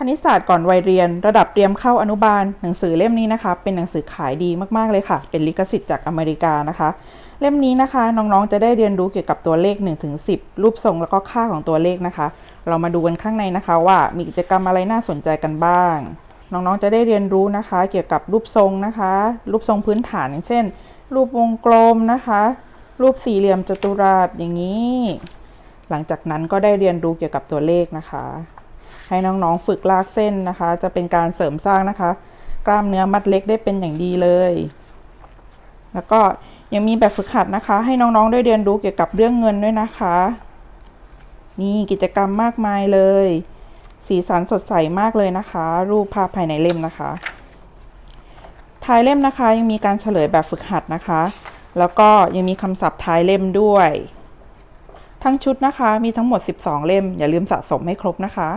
คณิตศาสตร์ก่อนวัยเรียน ระดับเตรียมเข้าอนุบาล หนังสือเล่มนี้นะคะ เป็นหนังสือขายดีมากๆเลยค่ะ เป็นลิขสิทธิ์จากอเมริกานะคะ เล่มนี้นะคะ น้องๆจะได้เรียนรู้เกี่ยวกับตัวเลข1ถึง10 รูปทรงแล้วก็ค่าของตัวเลขนะคะ เรามาดูกันข้างในนะคะ ว่ามีกิจกรรมอะไรน่าสนใจกันบ้าง น้องๆจะได้เรียนรู้นะคะ เกี่ยวกับรูปทรงนะคะ รูปทรงพื้นฐานอย่างเช่น รูปวงกลมนะคะ รูปสี่เหลี่ยมจัตุรัสอย่างนี้ หลังจากนั้นก็ได้เรียนรู้เกี่ยวกับตัวเลขนะคะ ให้น้องๆฝึกลากเส้นนะคะ จะเป็นการเสริมสร้างนะคะ กล้ามเนื้อมัดเล็กได้เป็นอย่างดีเลย แล้วก็ยังมีแบบฝึกหัดนะคะ ให้น้องๆได้เรียนรู้เกี่ยวกับเรื่องเงินด้วยนะคะ นี่กิจกรรมมากมายเลย สีสันสดใสมากเลยนะคะ รูปภาพภายในเล่มนะคะท้ายเล่มนะคะยังมีการเฉลยแบบฝึกหัดนะคะ แล้วก็ยังมีคำศัพท์ท้ายเล่มด้วย ทั้งชุดนะคะมีทั้งหมด 12 เล่ม อย่าลืมสะสมให้ครบนะคะ